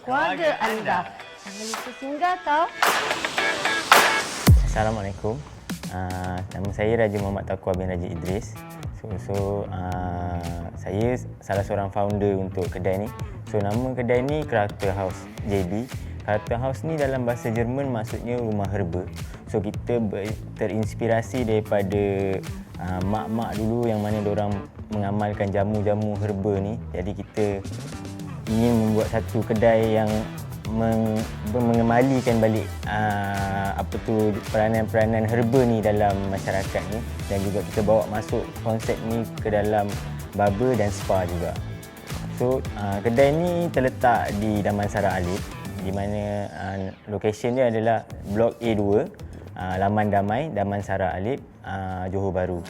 keluarga anda. Jangan lupa singgah tau. Assalamualaikum. Uh, nama saya Raja Muhammad Taqwa bin Raja Idris. So, so uh, saya salah seorang founder untuk kedai ni. So nama kedai ni Character House JB. Character House ni dalam bahasa Jerman maksudnya rumah herba. So kita ber- terinspirasi daripada uh, mak-mak dulu yang mana orang mengamalkan jamu-jamu herba ni. Jadi kita ingin membuat satu kedai yang meng, mengembalikan balik uh, apa tu peranan-peranan herba ni dalam masyarakat ni dan juga kita bawa masuk konsep ni ke dalam barber dan spa juga. So uh, kedai ni terletak di Damansara Alif di mana uh, location dia adalah Blok A2 uh, Laman Damai Damansara Alif uh, Johor Bahru.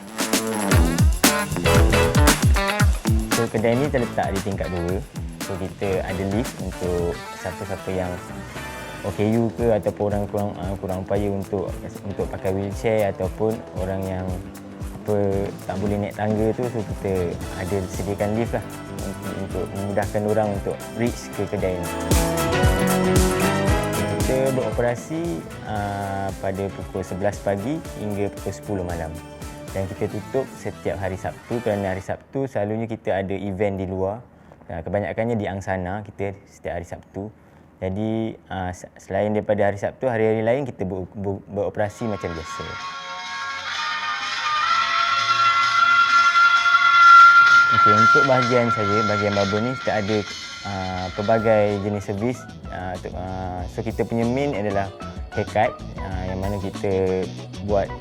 So kedai ni terletak di tingkat 2. So kita ada lift untuk siapa-siapa yang OKU ke ataupun orang kurang uh, kurang upaya untuk untuk pakai wheelchair ataupun orang yang apa tak boleh naik tangga tu so kita ada sediakan lift lah untuk, untuk memudahkan orang untuk reach ke kedai ni. Kita beroperasi uh, pada pukul 11 pagi hingga pukul 10 malam. Dan kita tutup setiap hari Sabtu kerana hari Sabtu selalunya kita ada event di luar. Uh, kebanyakannya di Angsana kita setiap hari Sabtu. Jadi uh, selain daripada hari Sabtu, hari-hari lain kita ber, ber, beroperasi macam biasa. Okay, untuk bahagian saya, bahagian barber ni kita ada uh, pelbagai jenis servis. Uh, so kita punya main adalah haircut uh, yang mana kita buat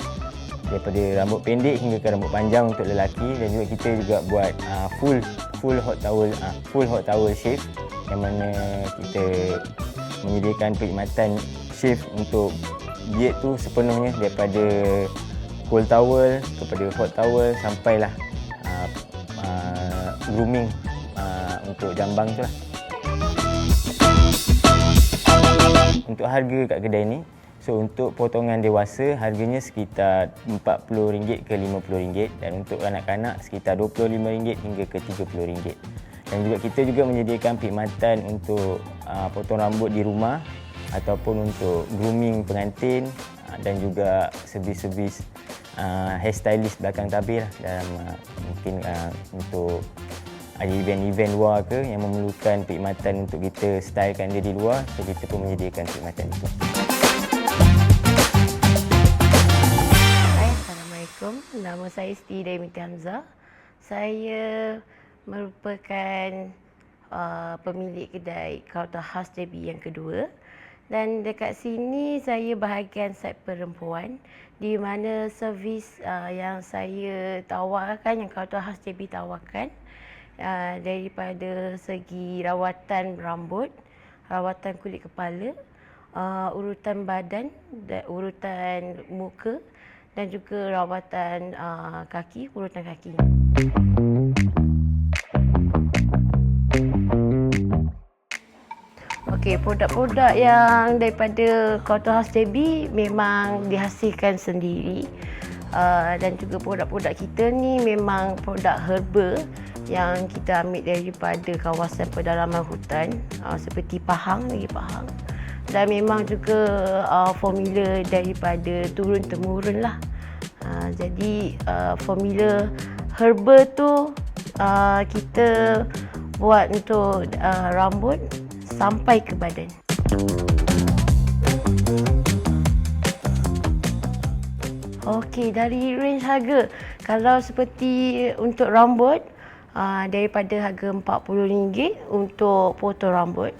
daripada rambut pendek hingga ke rambut panjang untuk lelaki dan juga kita juga buat uh, full full hot towel uh, full hot towel shave yang mana kita menyediakan perkhidmatan shave untuk beard tu sepenuhnya daripada cool towel kepada hot towel sampailah uh, uh, grooming uh, untuk jambang tu lah. Untuk harga kat kedai ni, so untuk potongan dewasa harganya sekitar RM40 ke RM50 dan untuk kanak-kanak sekitar RM25 hingga ke RM30. Dan juga kita juga menyediakan perkhidmatan untuk uh, potong rambut di rumah ataupun untuk grooming pengantin uh, dan juga servis-servis uh, hairstylist belakang tabir lah dalam uh, mungkin uh, untuk ada event-event luar ke yang memerlukan perkhidmatan untuk kita stylekan dia di luar so kita pun menyediakan perkhidmatan itu. Nama saya Siti Daimiti Hamzah. Saya merupakan uh, pemilik kedai Kauta House JB yang kedua. Dan dekat sini saya bahagian side perempuan di mana servis uh, yang saya tawarkan, yang Kauta House JB tawarkan uh, daripada segi rawatan rambut, rawatan kulit kepala, uh, urutan badan, dan urutan muka dan juga rawatan uh, kaki, urutan kaki. Okey, produk-produk yang daripada Cotton House JB memang dihasilkan sendiri. Uh, dan juga produk-produk kita ni memang produk herba yang kita ambil daripada kawasan pedalaman hutan uh, seperti Pahang, negeri Pahang. Dan memang juga uh, formula daripada turun temurun lah. Uh, jadi uh, formula herba tu uh, kita buat untuk uh, rambut sampai ke badan. Okey, dari range harga. Kalau seperti untuk rambut, uh, daripada harga RM40 untuk potong rambut.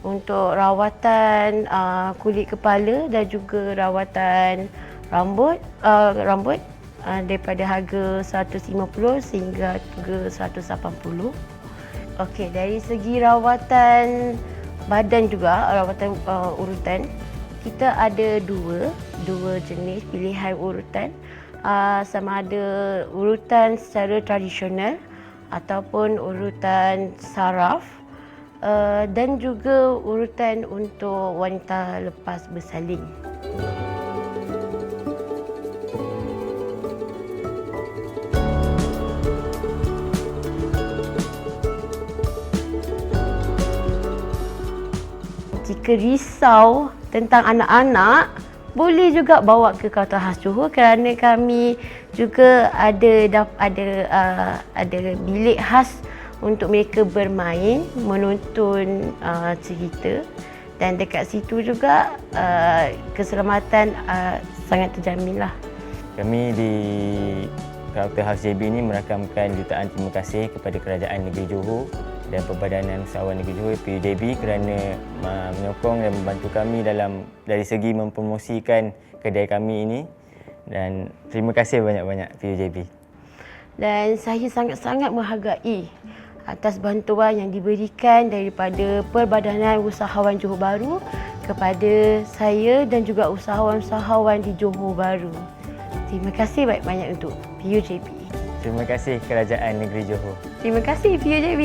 Untuk rawatan uh, kulit kepala dan juga rawatan rambut, uh, rambut uh, daripada harga 150 sehingga ke 180. Okey, dari segi rawatan badan juga, rawatan uh, urutan, kita ada dua, dua jenis pilihan urutan. Uh, sama ada urutan secara tradisional ataupun urutan saraf uh, dan juga urutan untuk wanita lepas bersalin. jika risau tentang anak-anak, boleh juga bawa ke kaunter khas Johor kerana kami juga ada dap- ada uh, ada bilik khas untuk mereka bermain, menonton uh, cerita dan dekat situ juga uh, keselamatan uh, sangat terjamin lah. Kami di Karakter House JB ini merakamkan jutaan terima kasih kepada Kerajaan Negeri Johor dan Perbadanan Usahawan Negeri Johor PUJB kerana uh, menyokong dan membantu kami dalam dari segi mempromosikan kedai kami ini dan terima kasih banyak-banyak PUJB. dan saya sangat-sangat menghargai atas bantuan yang diberikan daripada Perbadanan Usahawan Johor Bahru kepada saya dan juga usahawan-usahawan di Johor Bahru. Terima kasih banyak-banyak untuk PUJB. Terima kasih Kerajaan Negeri Johor. Terima kasih PUJB.